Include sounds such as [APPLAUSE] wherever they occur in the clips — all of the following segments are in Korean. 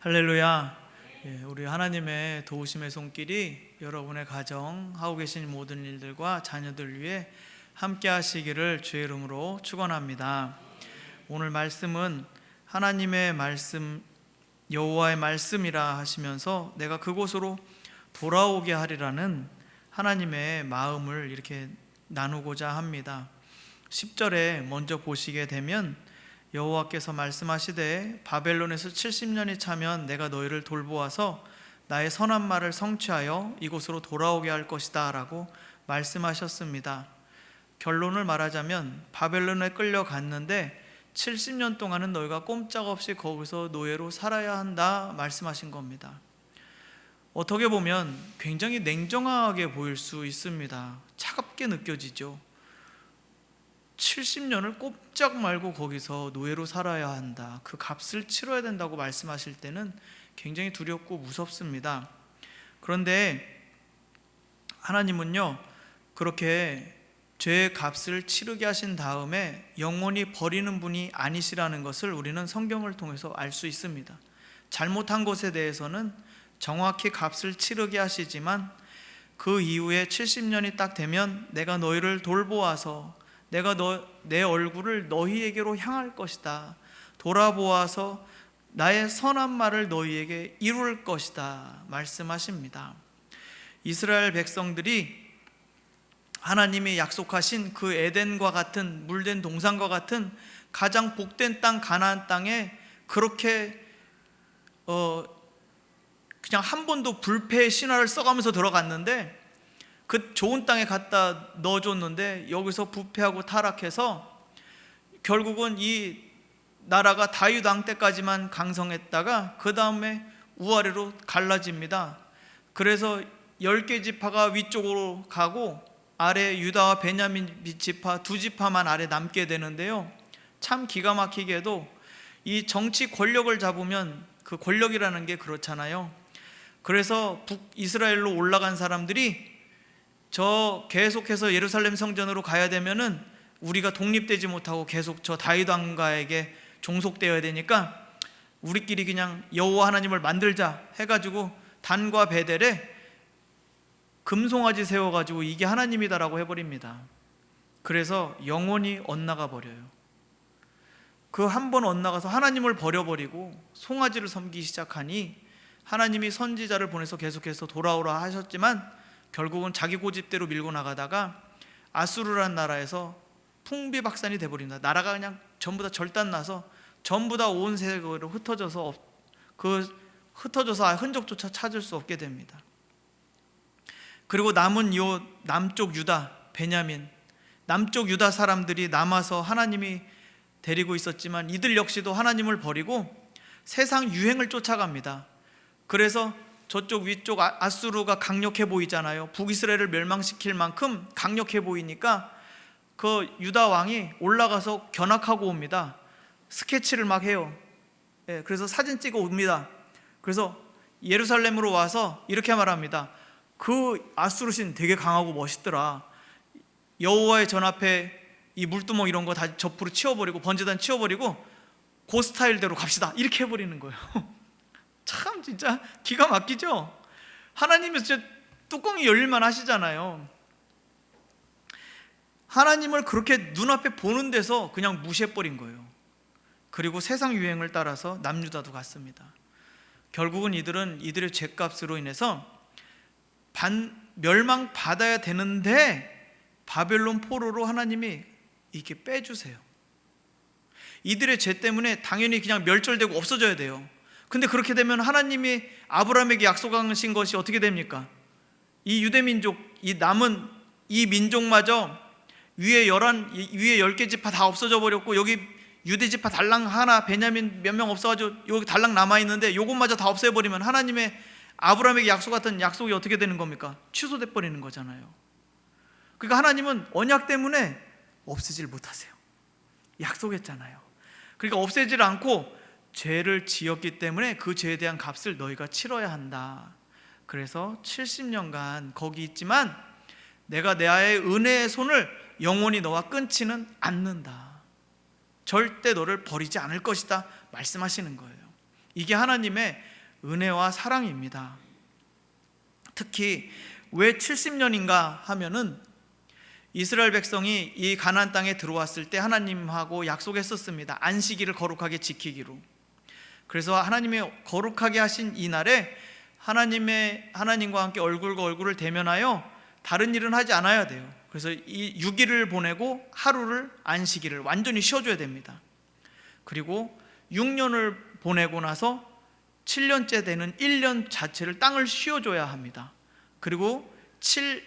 할렐루야. 예, 우리 하나님의 도우심의 손길이 여러분의 가정 하고 계신 모든 일들과 자녀들 위해 함께 하시기를 주의 이름으로 축원합니다. 오늘 말씀은 하나님의 말씀 여호와의 말씀이라 하시면서 내가 그곳으로 돌아오게 하리라는 하나님의 마음을 이렇게 나누고자 합니다. 10절에 먼저 보시게 되면 여호와께서 말씀하시되 바벨론에서 70년이 차면 내가 너희를 돌보아서 나의 선한 말을 성취하여 이곳으로 돌아오게 할 것이다라고 말씀하셨습니다. 결론을 말하자면 바벨론에 끌려갔는데 70년 동안은 너희가 꼼짝없이 거기서 노예로 살아야 한다 말씀하신 겁니다. 어떻게 보면 굉장히 냉정하게 보일 수 있습니다. 차갑게 느껴지죠. 70년을 꼼짝 말고 거기서 노예로 살아야 한다. 그 값을 치러야 된다고 말씀하실 때는 굉장히 두렵고 무섭습니다. 그런데 하나님은요, 그렇게 죄의 값을 치르게 하신 다음에 영원히 버리는 분이 아니시라는 것을 우리는 성경을 통해서 알 수 있습니다. 잘못한 것에 대해서는 정확히 값을 치르게 하시지만 그 이후에 70년이 딱 되면 내가 너희를 돌보아서 내가 너, 내 얼굴을 너희에게로 향할 것이다. 돌아보아서 나의 선한 말을 너희에게 이룰 것이다. 말씀하십니다. 이스라엘 백성들이 하나님이 약속하신 그 에덴과 같은 물된 동산과 같은 가장 복된 땅 가나안 땅에 그렇게 어 그냥 한 번도 불패의 신화를 써가면서 들어갔는데 그 좋은 땅에 갖다 넣어줬는데 여기서 부패하고 타락해서 결국은 이 나라가 다윗 왕 때까지만 강성했다가 그 다음에 우아래로 갈라집니다. 그래서 열 개 지파가 위쪽으로 가고 아래 유다와 베냐민 지파 두 지파만 아래 남게 되는데요. 참 기가 막히게도 이 정치 권력을 잡으면 그 권력이라는 게 그렇잖아요. 그래서 북이스라엘로 올라간 사람들이 저 계속해서 예루살렘 성전으로 가야 되면은 우리가 독립되지 못하고 계속 저 다윗 왕가에게 종속되어야 되니까 우리끼리 그냥 여호와 하나님을 만들자 해가지고 단과 베델에 금송아지 세워가지고 이게 하나님이다라고 해버립니다. 그래서 영원히 엇나가 버려요. 그 한 번 엇나가서 하나님을 버려버리고 송아지를 섬기기 시작하니 하나님이 선지자를 보내서 계속해서 돌아오라 하셨지만 결국은 자기 고집대로 밀고 나가다가 아수르란 나라에서 풍비박산이 돼버립니다. 나라가 그냥 전부 다 절단나서 전부 다 온 세계로 흩어져서 그 흩어져서 흔적조차 찾을 수 없게 됩니다. 그리고 남은 요 남쪽 유다 베냐민 남쪽 유다 사람들이 남아서 하나님이 데리고 있었지만 이들 역시도 하나님을 버리고 세상 유행을 쫓아갑니다. 그래서 저쪽 위쪽 아- 아수르가 강력해 보이잖아요. 북이스라엘을 멸망시킬 만큼 강력해 보이니까 그 유다 왕이 올라가서 견학하고 옵니다. 스케치를 막 해요. 예, 그래서 사진 찍어 옵니다. 그래서 예루살렘으로 와서 이렇게 말합니다. 그 아수르 신 되게 강하고 멋있더라. 여호와의 전 앞에 이 물두멍 이런 거 다 접으로 치워버리고 번제단 치워버리고 그 스타일대로 갑시다. 이렇게 해버리는 거예요. [LAUGHS] 참 진짜 기가 막히죠. 하나님이 진짜 뚜껑이 열릴만 하시잖아요. 하나님을 그렇게 눈앞에 보는 데서 그냥 무시해버린 거예요. 그리고 세상 유행을 따라서 남유다도 갔습니다. 결국은 이들은 이들의 죄값으로 인해서 반, 멸망 받아야 되는데 바벨론 포로로 하나님이 이렇게 빼주세요. 이들의 죄 때문에 당연히 그냥 멸절되고 없어져야 돼요. 근데 그렇게 되면 하나님이 아브라함에게 약속하신 것이 어떻게 됩니까? 이 유대 민족, 이 남은 이 민족마저 위에 열한 위에 열 개 지파 다 없어져 버렸고 여기 유대 지파 달랑 하나 베냐민 몇 명 없어가지고 여기 달랑 남아 있는데 요것마저 다 없애 버리면 하나님의 아브라함에게 약속했던 약속이 어떻게 되는 겁니까? 취소돼 버리는 거잖아요. 그러니까 하나님은 언약 때문에 없애질 못하세요. 약속했잖아요. 그러니까 없애질 않고 죄를 지었기 때문에 그 죄에 대한 값을 너희가 치러야 한다. 그래서 70년간 거기 있지만 내가 내 아의 은혜의 손을 영원히 너와 끊지는 않는다. 절대 너를 버리지 않을 것이다. 말씀하시는 거예요. 이게 하나님의 은혜와 사랑입니다. 특히 왜 70년인가 하면은 이스라엘 백성이 이 가나안 땅에 들어왔을 때 하나님하고 약속했었습니다. 안식일을 거룩하게 지키기로. 그래서 하나님의 거룩하게 하신 이 날에 하나님의 하나님과 함께 얼굴과 얼굴을 대면하여 다른 일은 하지 않아야 돼요. 그래서 이 6일을 보내고 하루를 안식일을 완전히 쉬어줘야 됩니다. 그리고 6년을 보내고 나서 7년째 되는 1년 자체를 땅을 쉬어줘야 합니다. 그리고 7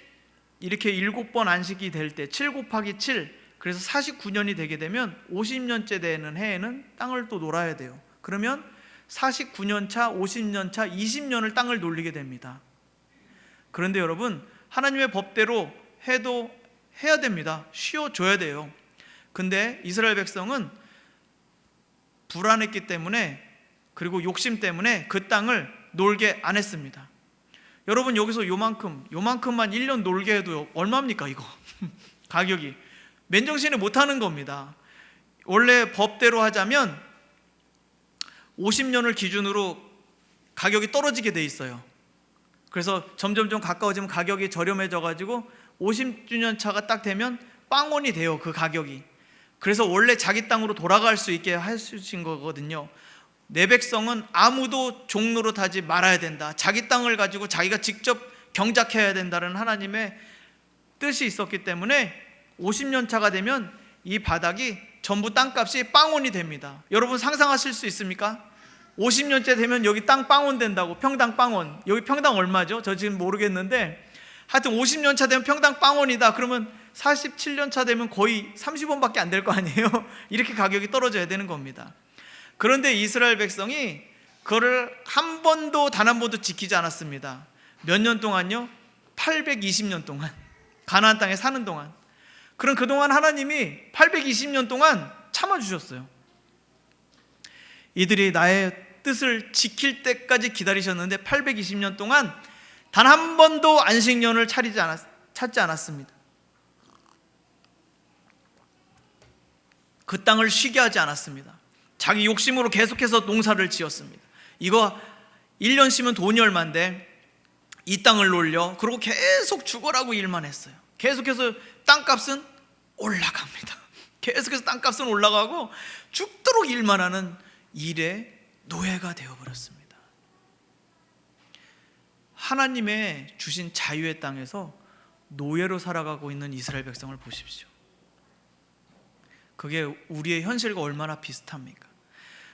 이렇게 7번 안식이 될 때 7 곱하기 7 그래서 49년이 되게 되면 50년째 되는 해에는 땅을 또 놀아야 돼요. 그러면 49년 차, 50년 차, 20년을 땅을 놀리게 됩니다. 그런데 여러분, 하나님의 법대로 해도 해야 됩니다. 쉬어 줘야 돼요. 근데 이스라엘 백성은 불안했기 때문에 그리고 욕심 때문에 그 땅을 놀게 안 했습니다. 여러분 여기서 요만큼 요만큼만 1년 놀게 해도 얼마입니까 이거? [LAUGHS] 가격이 맨정신에 못 하는 겁니다. 원래 법대로 하자면 50년을 기준으로 가격이 떨어지게 돼 있어요. 그래서 점점 좀 가까워지면 가격이 저렴해져 가지고 50주년 차가 딱 되면 빵원이 돼요. 그 가격이. 그래서 원래 자기 땅으로 돌아갈 수 있게 하신 거거든요. 내 백성은 아무도 종로로 타지 말아야 된다. 자기 땅을 가지고 자기가 직접 경작해야 된다는 하나님의 뜻이 있었기 때문에 50년 차가 되면 이 바닥이 전부 땅값이 빵원이 됩니다. 여러분 상상하실 수 있습니까? 50년째 되면 여기 땅 빵원 된다고 평당 빵원. 여기 평당 얼마죠? 저 지금 모르겠는데 하여튼 50년 차 되면 평당 빵원이다. 그러면 47년 차 되면 거의 30원밖에 안 될 거 아니에요? [LAUGHS] 이렇게 가격이 떨어져야 되는 겁니다. 그런데 이스라엘 백성이 그거를 한 번도 단 한 번도 지키지 않았습니다. 몇 년 동안요? 820년 동안 가나안 땅에 사는 동안. 그럼 그동안 하나님이 820년 동안 참아 주셨어요. 이들이 나의 뜻을 지킬 때까지 기다리셨는데 820년 동안 단 한 번도 안식년을 차리지 않았, 찾지 않았습니다. 그 땅을 쉬게 하지 않았습니다. 자기 욕심으로 계속해서 농사를 지었습니다. 이거 1년 쉬면 돈이 얼만데 이 땅을 놀려 그리고 계속 죽어라고 일만 했어요. 계속해서 땅값은 올라갑니다. [LAUGHS] 계속해서 땅값은 올라가고 죽도록 일만 하는 일의 노예가 되어버렸습니다. 하나님의 주신 자유의 땅에서 노예로 살아가고 있는 이스라엘 백성을 보십시오. 그게 우리의 현실과 얼마나 비슷합니까?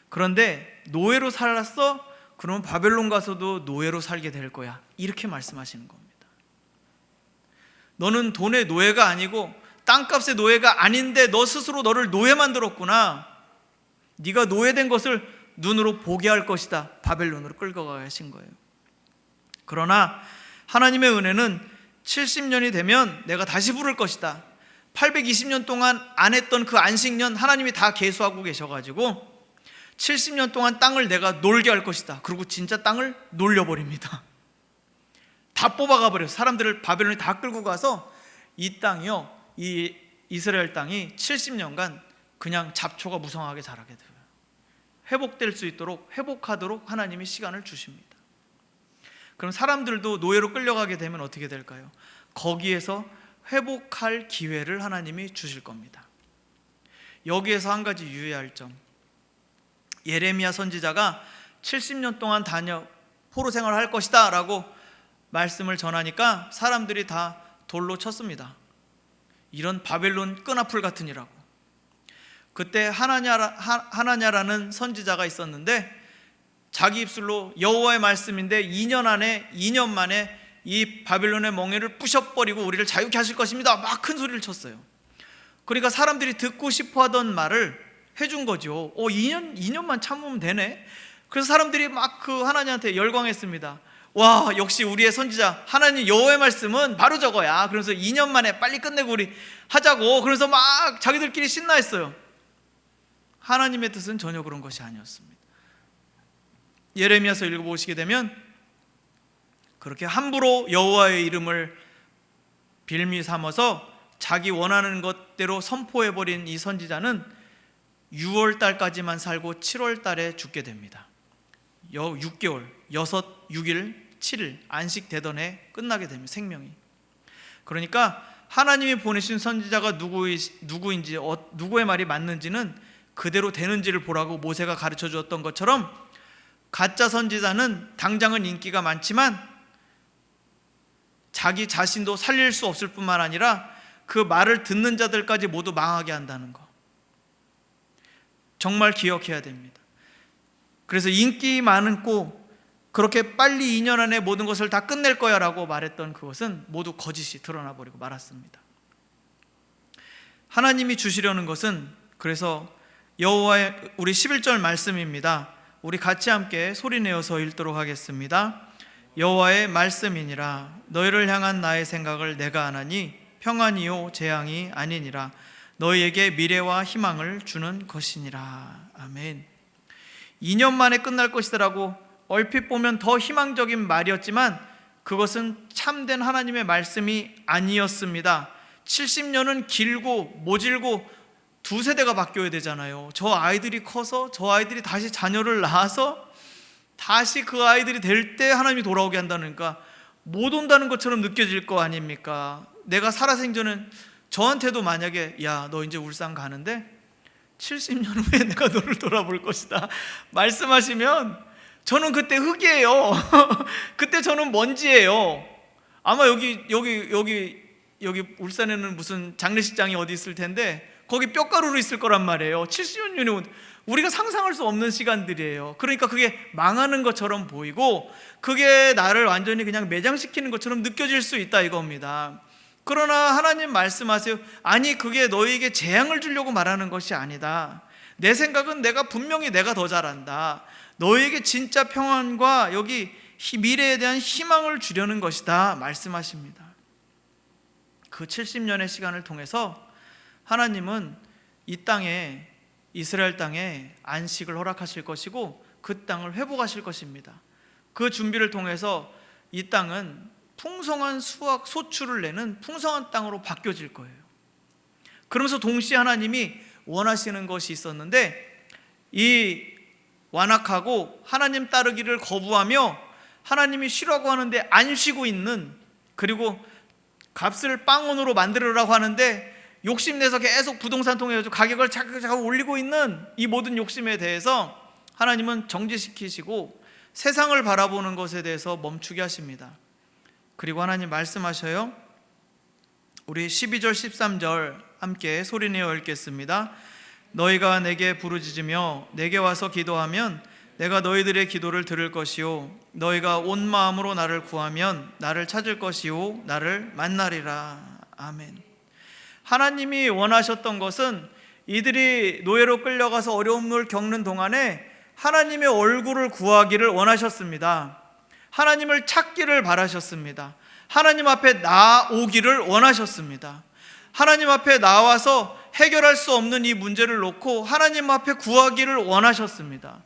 그런데 노예로 살았어? 그러면 바벨론 가서도 노예로 살게 될 거야. 이렇게 말씀하시는 겁니다. 너는 돈의 노예가 아니고 땅값의 노예가 아닌데 너 스스로 너를 노예 만들었구나. 네가 노예된 것을 눈으로 보게 할 것이다. 바벨론으로 끌고 가신 거예요. 그러나 하나님의 은혜는 70년이 되면 내가 다시 부를 것이다. 820년 동안 안 했던 그 안식년 하나님이 다 계수하고 계셔가지고 70년 동안 땅을 내가 놀게 할 것이다. 그리고 진짜 땅을 놀려버립니다. 다 뽑아가 버려요. 사람들을 바벨론이 다 끌고 가서 이 땅이요, 이 이스라엘 땅이 70년간 그냥 잡초가 무성하게 자라게 돼요. 회복될 수 있도록 회복하도록 하나님이 시간을 주십니다. 그럼 사람들도 노예로 끌려가게 되면 어떻게 될까요? 거기에서 회복할 기회를 하나님이 주실 겁니다. 여기에서 한 가지 유의할 점. 예레미야 선지자가 70년 동안 다녀 포로 생활을 할 것이다 라고 말씀을 전하니까 사람들이 다 돌로 쳤습니다. 이런 바벨론 끈앞풀 같으니라고. 그때 하나냐 하나냐라는 선지자가 있었는데 자기 입술로 여호와의 말씀인데 2년 안에 2년 만에 이 바벨론의 멍에를 부셔버리고 우리를 자유케 하실 것입니다. 막 큰 소리를 쳤어요. 그러니까 사람들이 듣고 싶어 하던 말을 해준 거죠. 어, 2년, 2년만 참으면 되네. 그래서 사람들이 막 그 하나님한테 열광했습니다. 와, 역시 우리의 선지자, 하나님 여호와의 말씀은 바로 저거야. 그래서 2년 만에 빨리 끝내고 우리 하자고. 그래서 막 자기들끼리 신나했어요. 하나님의 뜻은 전혀 그런 것이 아니었습니다. 예레미야서 읽어보시게 되면 그렇게 함부로 여호와의 이름을 빌미 삼아서 자기 원하는 것대로 선포해 버린 이 선지자는 6월 달까지만 살고 7월 달에 죽게 됩니다. 여 6개월, 6, 6일, 7일 안식 되던 해 끝나게 됩니다. 생명이. 그러니까 하나님이 보내신 선지자가 누구 누구인지 어, 누구의 말이 맞는지는 그대로 되는지를 보라고 모세가 가르쳐 주었던 것처럼 가짜 선지자는 당장은 인기가 많지만 자기 자신도 살릴 수 없을 뿐만 아니라 그 말을 듣는 자들까지 모두 망하게 한다는 거. 정말 기억해야 됩니다. 그래서 인기 많고 그렇게 빨리 2년 안에 모든 것을 다 끝낼 거야 라고 말했던 그것은 모두 거짓이 드러나 버리고 말았습니다. 하나님이 주시려는 것은 그래서 여호와의 우리 11절 말씀입니다. 우리 같이 함께 소리 내어서 읽도록 하겠습니다. 여호와의 말씀이니라 너희를 향한 나의 생각을 내가 아나니 평안이요 재앙이 아니니라 너희에게 미래와 희망을 주는 것이니라 아멘. 2년 만에 끝날 것이다라고 얼핏 보면 더 희망적인 말이었지만 그것은 참된 하나님의 말씀이 아니었습니다. 70년은 길고 모질고 두 세대가 바뀌어야 되잖아요. 저 아이들이 커서 저 아이들이 다시 자녀를 낳아서 다시 그 아이들이 될 때 하나님이 돌아오게 한다니까 못 온다는 것처럼 느껴질 거 아닙니까? 내가 살아생전은 저한테도 만약에 야 너 이제 울산 가는데 70년 후에 [LAUGHS] 내가 너를 돌아볼 것이다 말씀하시면 저는 그때 흙이에요. [LAUGHS] 그때 저는 먼지예요. 아마 여기 여기 여기 여기 울산에는 무슨 장례식장이 어디 있을 텐데 거기 뼈가루로 있을 거란 말이에요. 70년이면 우리가 상상할 수 없는 시간들이에요. 그러니까 그게 망하는 것처럼 보이고 그게 나를 완전히 그냥 매장시키는 것처럼 느껴질 수 있다 이겁니다. 그러나 하나님 말씀하세요. 아니 그게 너희에게 재앙을 주려고 말하는 것이 아니다. 내 생각은 내가 분명히 내가 더 잘한다. 너희에게 진짜 평안과 여기 미래에 대한 희망을 주려는 것이다 말씀하십니다. 그 70년의 시간을 통해서 하나님은 이 땅에 이스라엘 땅에 안식을 허락하실 것이고 그 땅을 회복하실 것입니다. 그 준비를 통해서 이 땅은 풍성한 수확 소출을 내는 풍성한 땅으로 바뀌어질 거예요. 그러면서 동시에 하나님이 원하시는 것이 있었는데 이 완악하고 하나님 따르기를 거부하며 하나님이 쉬라고 하는데 안 쉬고 있는 그리고 값을 빵원으로 만들으라고 하는데 욕심내서 계속 부동산 통해서 가격을 자꾸 올리고 있는 이 모든 욕심에 대해서 하나님은 정지시키시고 세상을 바라보는 것에 대해서 멈추게 하십니다. 그리고 하나님 말씀하셔요. 우리 12절 13절 함께 소리내어 읽겠습니다. 너희가 내게 부르짖으며 내게 와서 기도하면 내가 너희들의 기도를 들을 것이요 너희가 온 마음으로 나를 구하면 나를 찾을 것이요 나를 만나리라. 아멘. 하나님이 원하셨던 것은 이들이 노예로 끌려가서 어려움을 겪는 동안에 하나님의 얼굴을 구하기를 원하셨습니다. 하나님을 찾기를 바라셨습니다. 하나님 앞에 나오기를 원하셨습니다. 하나님 앞에 나와서 해결할 수 없는 이 문제를 놓고 하나님 앞에 구하기를 원하셨습니다.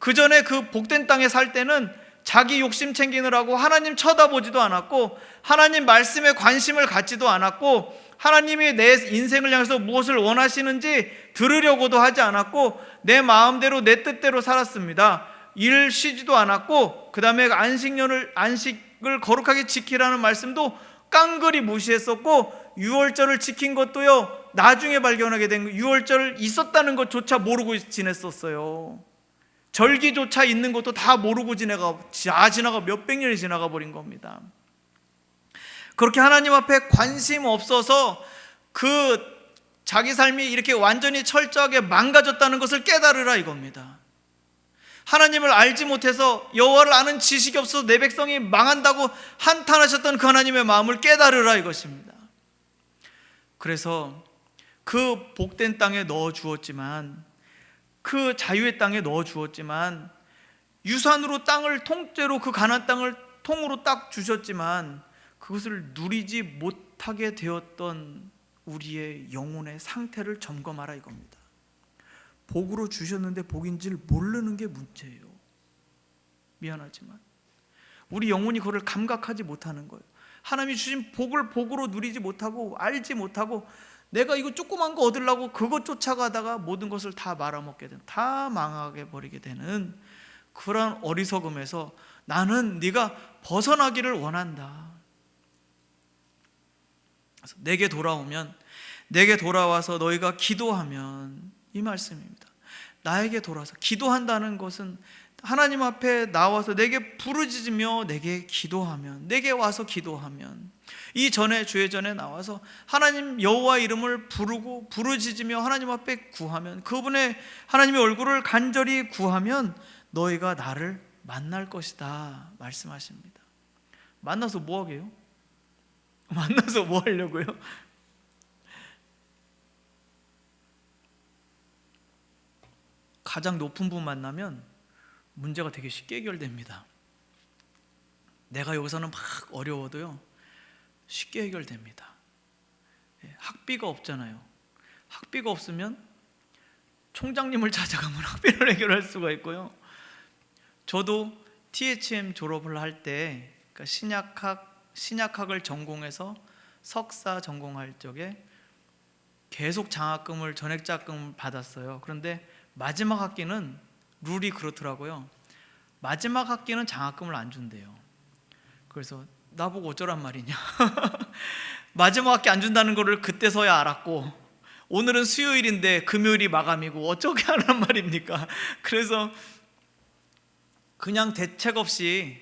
그 전에 그 복된 땅에 살 때는 자기 욕심 챙기느라고 하나님 쳐다보지도 않았고 하나님 말씀에 관심을 갖지도 않았고 하나님이 내 인생을 향해서 무엇을 원하시는지 들으려고도 하지 않았고 내 마음대로 내 뜻대로 살았습니다. 일 쉬지도 않았고 그 다음에 안식년을 안식을 거룩하게 지키라는 말씀도 깡그리 무시했었고 유월절을 지킨 것도요 나중에 발견하게 된 유월절 있었다는 것조차 모르고 지냈었어요. 절기조차 있는 것도 다 모르고 지나가 다 지나가 몇백 년이 지나가 버린 겁니다. 그렇게 하나님 앞에 관심 없어서 그 자기 삶이 이렇게 완전히 철저하게 망가졌다는 것을 깨달으라 이겁니다. 하나님을 알지 못해서 여호와를 아는 지식이 없어서 내 백성이 망한다고 한탄하셨던 그 하나님의 마음을 깨달으라 이것입니다. 그래서 그 복된 땅에 넣어 주었지만 그 자유의 땅에 넣어 주었지만 유산으로 땅을 통째로 그 가난 땅을 통으로 딱 주셨지만 그것을 누리지 못하게 되었던 우리의 영혼의 상태를 점검하라 이겁니다. 복으로 주셨는데 복인지를 모르는 게 문제예요. 미안하지만 우리 영혼이 그걸 감각하지 못하는 거예요. 하나님이 주신 복을 복으로 누리지 못하고 알지 못하고 내가 이거 조그만 거 얻으려고 그것 쫓아가다가 모든 것을 다 말아먹게 되는 다 망하게 버리게 되는 그런 어리석음에서 나는 네가 벗어나기를 원한다. 내게 돌아오면 내게 돌아와서 너희가 기도하면 이 말씀입니다. 나에게 돌아서 기도한다는 것은 하나님 앞에 나와서 내게 부르짖으며 내게 기도하면 내게 와서 기도하면 이 전에 주의 전에 나와서 하나님 여호와 이름을 부르고 부르짖으며 하나님 앞에 구하면 그분의 하나님의 얼굴을 간절히 구하면 너희가 나를 만날 것이다 말씀하십니다. 만나서 뭐 하게요? [LAUGHS] 만나서 뭐 하려고요? 가장 높은 분 만나면 문제가 되게 쉽게 해결됩니다. 내가 여기서는 막 어려워도요, 쉽게 해결됩니다. 예, 학비가 없잖아요. 학비가 없으면 총장님을 [LAUGHS] 찾아가면 학비를 해결할 수가 있고요. 저도 THM 졸업을 할 때, 그러니까 신약학, 신약학을 전공해서 석사 전공할 적에 계속 장학금을 전액자금을 받았어요. 그런데 마지막 학기는 룰이 그렇더라고요. 마지막 학기는 장학금을 안 준대요. 그래서 나보고 어쩌란 말이냐. [LAUGHS] 마지막 학기 안 준다는 거를 그때서야 알았고 오늘은 수요일인데 금요일이 마감이고 어쩌게 하란 말입니까? [LAUGHS] 그래서 그냥 대책 없이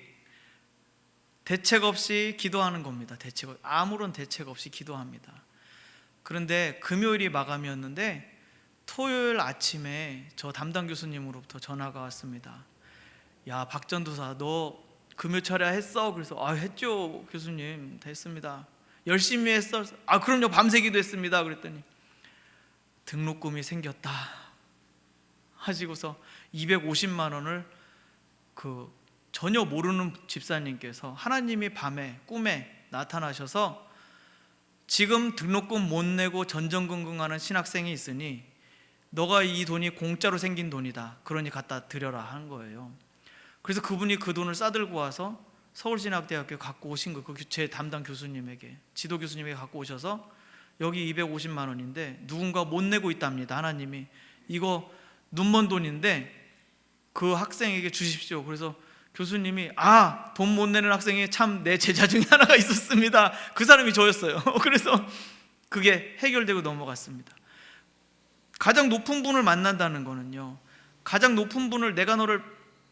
대책 없이 기도하는 겁니다. 대책 없- 아무런 대책 없이 기도합니다. 그런데 금요일이 마감이었는데 토요일 아침에 저 담당 교수님으로부터 전화가 왔습니다. 야 박전도사 너 금요 철야 했어? 그래서 아 했죠 교수님 다 했습니다. 열심히 했어? 아 그럼요 밤새 기도 했습니다. 그랬더니 등록금이 생겼다 하시고서 250만 원을 그 전혀 모르는 집사님께서 하나님이 밤에 꿈에 나타나셔서 지금 등록금 못 내고 전전긍긍하는 신학생이 있으니 너가 이 돈이 공짜로 생긴 돈이다. 그러니 갖다 드려라 하는 거예요. 그래서 그분이 그 돈을 싸들고 와서 서울신학대학교에 갖고 오신 거, 그제 담당 교수님에게 지도 교수님에게 갖고 오셔서 여기 250만 원인데 누군가 못 내고 있답니다. 하나님이 이거 눈먼 돈인데 그 학생에게 주십시오. 그래서 교수님이 아 돈 못 내는 학생이 참 내 제자 중에 하나가 있었습니다. 그 사람이 저였어요. [LAUGHS] 그래서 그게 해결되고 넘어갔습니다. 가장 높은 분을 만난다는 거는요. 가장 높은 분을 내가 너를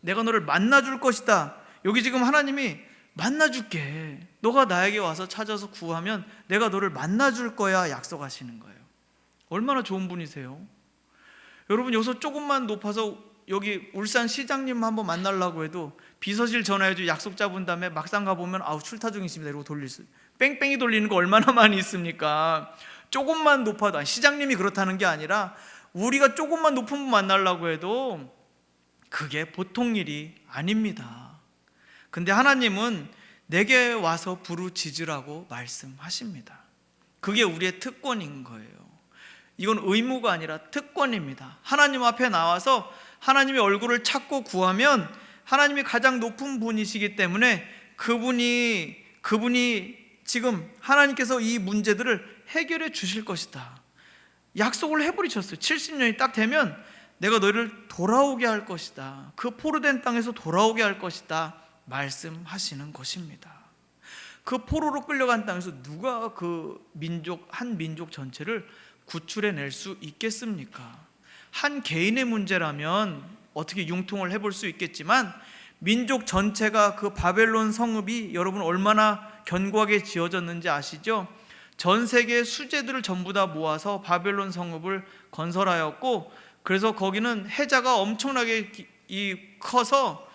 내가 너를 만나 줄 것이다. 여기 지금 하나님이 만나 줄게. 너가 나에게 와서 찾아서 구하면 내가 너를 만나 줄 거야 약속하시는 거예요. 얼마나 좋은 분이세요? 여러분 여기서 조금만 높아서 여기 울산 시장님 한번 만나려고 해도 비서실 전화해도 약속 잡은 다음에 막상 가보면 아우 출타 중이십니다. 이러고 돌릴 수 뺑뺑이 돌리는 거 얼마나 [LAUGHS] 많이 있습니까? 조금만 높아도 아니, 시장님이 그렇다는 게 아니라 우리가 조금만 높은 분 만나려고 해도 그게 보통 일이 아닙니다. 근데 하나님은 내게 와서 부르짖으라고 말씀하십니다. 그게 우리의 특권인 거예요. 이건 의무가 아니라 특권입니다. 하나님 앞에 나와서 하나님의 얼굴을 찾고 구하면 하나님이 가장 높은 분이시기 때문에 그분이 그분이 지금 하나님께서 이 문제들을 해결해 주실 것이다. 약속을 해버리셨어요. 70년이 딱 되면 내가 너희를 돌아오게 할 것이다. 그 포로된 땅에서 돌아오게 할 것이다. 말씀하시는 것입니다. 그 포로로 끌려간 땅에서 누가 그 민족 한 민족 전체를 구출해 낼 수 있겠습니까? 한 개인의 문제라면 어떻게 융통을 해볼 수 있겠지만 민족 전체가 그 바벨론 성읍이 여러분 얼마나 견고하게 지어졌는지 아시죠? 전 세계 수재들을 전부 다 모아서 바벨론 성읍을 건설하였고 그래서 거기는 해자가 엄청나게 커서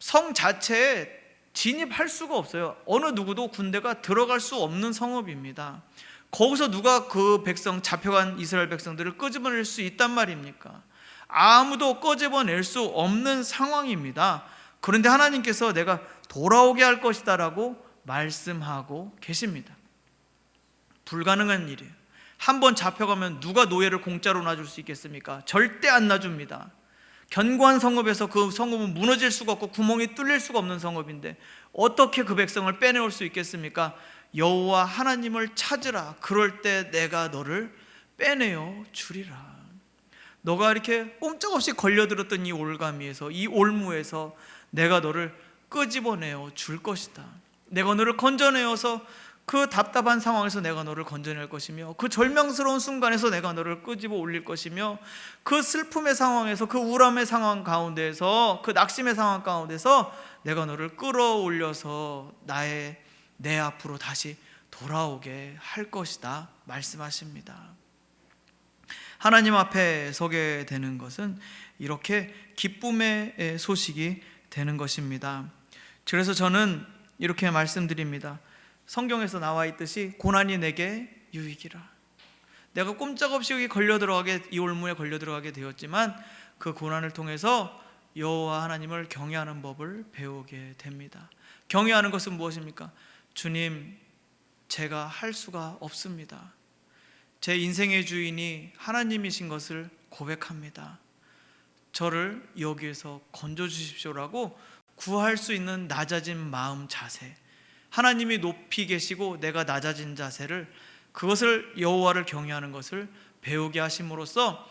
성 자체에 진입할 수가 없어요. 어느 누구도 군대가 들어갈 수 없는 성읍입니다. 거기서 누가 그 백성 잡혀간 이스라엘 백성들을 끄집어낼 수 있단 말입니까? 아무도 끄집어낼 수 없는 상황입니다. 그런데 하나님께서 내가 돌아오게 할 것이다라고 말씀하고 계십니다. 불가능한 일이에요. 한번 잡혀가면 누가 노예를 공짜로 놔줄 수 있겠습니까? 절대 안 놔줍니다. 견고한 성읍에서 그 성읍은 무너질 수가 없고 구멍이 뚫릴 수가 없는 성읍인데 어떻게 그 백성을 빼내올 수 있겠습니까? 여호와 하나님을 찾으라. 그럴 때 내가 너를 빼내어 주리라. 너가 이렇게 꼼짝없이 걸려들었던 이 올가미에서 이 올무에서 내가 너를 끄집어내어 줄 것이다. 내가 너를 건져내어서 그 답답한 상황에서 내가 너를 건져낼 것이며 그 절명스러운 순간에서 내가 너를 끄집어 올릴 것이며 그 슬픔의 상황에서 그 우람의 상황 가운데서 그 낙심의 상황 가운데서 내가 너를 끌어올려서 나의 내 앞으로 다시 돌아오게 할 것이다 말씀하십니다. 하나님 앞에 서게 되는 것은 이렇게 기쁨의 소식이 되는 것입니다. 그래서 저는 이렇게 말씀드립니다. 성경에서 나와 있듯이 고난이 내게 유익이라. 내가 꼼짝없이 여기 걸려 들어가게 이 올무에 걸려 들어가게 되었지만 그 고난을 통해서 여호와 하나님을 경외하는 법을 배우게 됩니다. 경외하는 것은 무엇입니까? 주님, 제가 할 수가 없습니다. 제 인생의 주인이 하나님이신 것을 고백합니다. 저를 여기에서 건져 주십시오라고 구할 수 있는 낮아진 마음 자세. 하나님이 높이 계시고 내가 낮아진 자세를 그것을 여호와를 경외하는 것을 배우게 하심으로써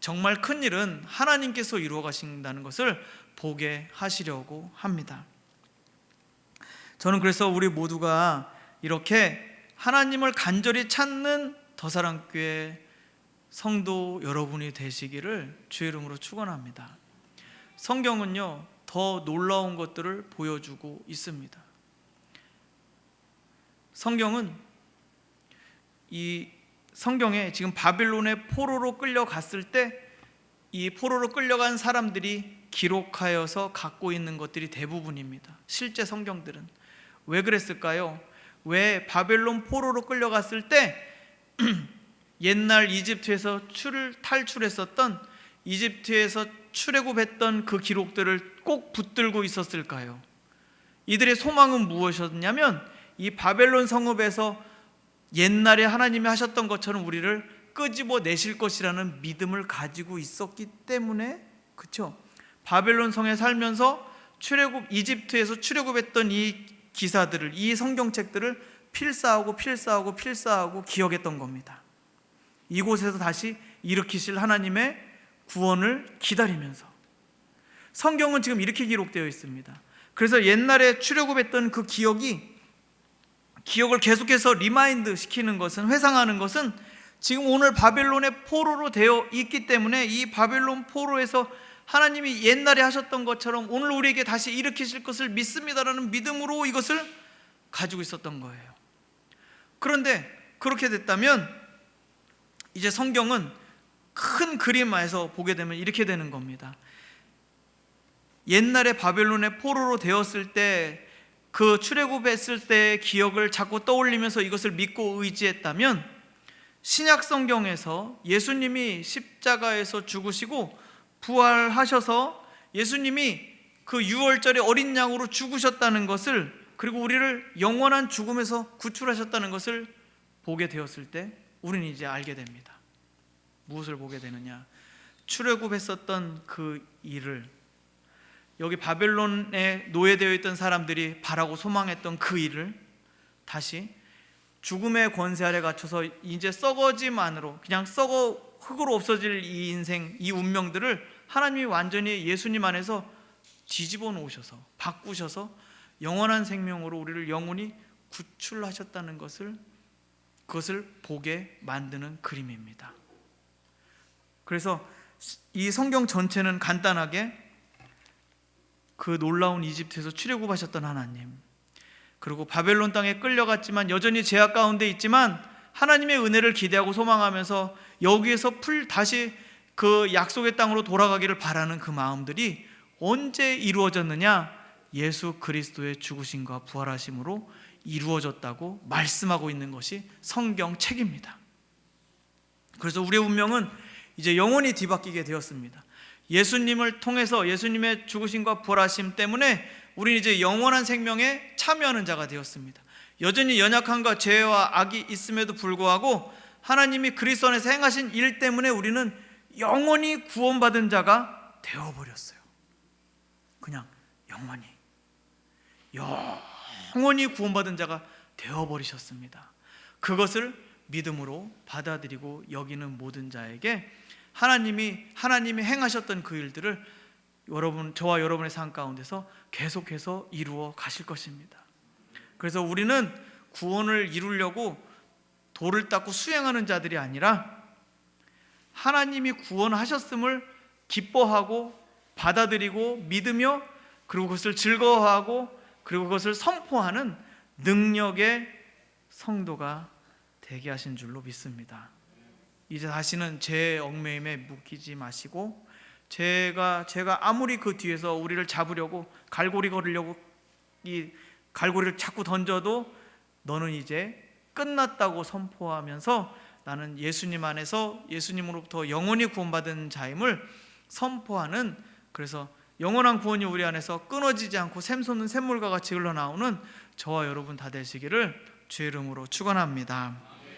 정말 큰 일은 하나님께서 이루어 가신다는 것을 보게 하시려고 합니다. 저는 그래서 우리 모두가 이렇게 하나님을 간절히 찾는 더사랑교회 성도 여러분이 되시기를 주의 이름으로 축원합니다. 성경은요 더 놀라운 것들을 보여주고 있습니다. 성경은 이 성경에 지금 바빌론의 포로로 끌려갔을 때 이 포로로 끌려간 사람들이 기록하여서 갖고 있는 것들이 대부분입니다. 실제 성경들은 왜 그랬을까요? 왜 바벨론 포로로 끌려갔을 때 [CLEARS THROAT] 옛날 이집트에서 출 탈출했었던 이집트에서 출애굽했던 그 기록들을 꼭 붙들고 있었을까요? 이들의 소망은 무엇이었냐면 이 바벨론 성읍에서 옛날에 하나님이 하셨던 것처럼 우리를 끄집어 내실 것이라는 믿음을 가지고 있었기 때문에 그렇죠. 바벨론 성에 살면서 출애굽 이집트에서 출애굽했던 이 기사들을 이 성경책들을 필사하고 필사하고 필사하고 기억했던 겁니다. 이곳에서 다시 일으키실 하나님의 구원을 기다리면서 성경은 지금 이렇게 기록되어 있습니다. 그래서 옛날에 출애굽했던 그 기억이 기억을 계속해서 리마인드 시키는 것은 회상하는 것은 지금 오늘 바벨론의 포로로 되어 있기 때문에 이 바벨론 포로에서 하나님이 옛날에 하셨던 것처럼 오늘 우리에게 다시 일으키실 것을 믿습니다라는 믿음으로 이것을 가지고 있었던 거예요. 그런데 그렇게 됐다면 이제 성경은 큰 그림 에서 보게 되면 이렇게 되는 겁니다. 옛날에 바벨론의 포로로 되었을 때 그 출애굽했을 때의 기억을 자꾸 떠올리면서 이것을 믿고 의지했다면 신약 성경에서 예수님이 십자가에서 죽으시고 부활하셔서 예수님이 그 6월절에 어린 양으로 죽으셨다는 것을 그리고 우리를 영원한 죽음에서 구출하셨다는 것을 보게 되었을 때 우리는 이제 알게 됩니다. 무엇을 보게 되느냐? 출애굽했었던 그 일을 여기 바벨론에 노예되어 있던 사람들이 바라고 소망했던 그 일을 다시 죽음의 권세 아래 갇혀서 이제 썩어짐만으로 그냥 썩어 흙으로 없어질 이 인생 이 운명들을 하나님이 완전히 예수님 안에서 뒤집어 놓으셔서 바꾸셔서 영원한 생명으로 우리를 영원히 구출하셨다는 것을 그것을 보게 만드는 그림입니다. 그래서 이 성경 전체는 간단하게 그 놀라운 이집트에서 출애굽하셨던 하나님 그리고 바벨론 땅에 끌려갔지만 여전히 제약 가운데 있지만 하나님의 은혜를 기대하고 소망하면서 여기에서 풀 다시 그 약속의 땅으로 돌아가기를 바라는 그 마음들이 언제 이루어졌느냐? 예수 그리스도의 죽으심과 부활하심으로 이루어졌다고 말씀하고 있는 것이 성경 책입니다. 그래서 우리의 운명은 이제 영원히 뒤바뀌게 되었습니다. 예수님을 통해서 예수님의 죽으심과 부활하심 때문에 우리는 이제 영원한 생명에 참여하는 자가 되었습니다. 여전히 연약함과 죄와 악이 있음에도 불구하고 하나님이 그리스도 안에서 행하신 일 때문에 우리는 영원히 구원받은 자가 되어버렸어요. 그냥 영원히 영원히 구원받은 자가 되어버리셨습니다. 그것을 믿음으로 받아들이고 여기는 모든 자에게 하나님이 하나님이 행하셨던 그 일들을 여러분 저와 여러분의 삶 가운데서 계속해서 이루어 가실 것입니다. 그래서 우리는 구원을 이루려고 돌을 닦고 수행하는 자들이 아니라 하나님이 구원하셨음을 기뻐하고 받아들이고 믿으며 그리고 그것을 즐거워하고 그리고 그것을 선포하는 능력의 성도가 되게 하신 줄로 믿습니다. 이제 다시는 제 얽매임에 묶이지 마시고 제가 제가 아무리 그 뒤에서 우리를 잡으려고 갈고리 걸으려고 이 갈고리를 자꾸 던져도 너는 이제 끝났다고 선포하면서 나는 예수님 안에서 예수님으로부터 영원히 구원받은 자임을 선포하는 그래서 영원한 구원이 우리 안에서 끊어지지 않고 샘솟는 샘물과 같이 흘러나오는 저와 여러분 다 되시기를 주의 이름으로 축원합니다.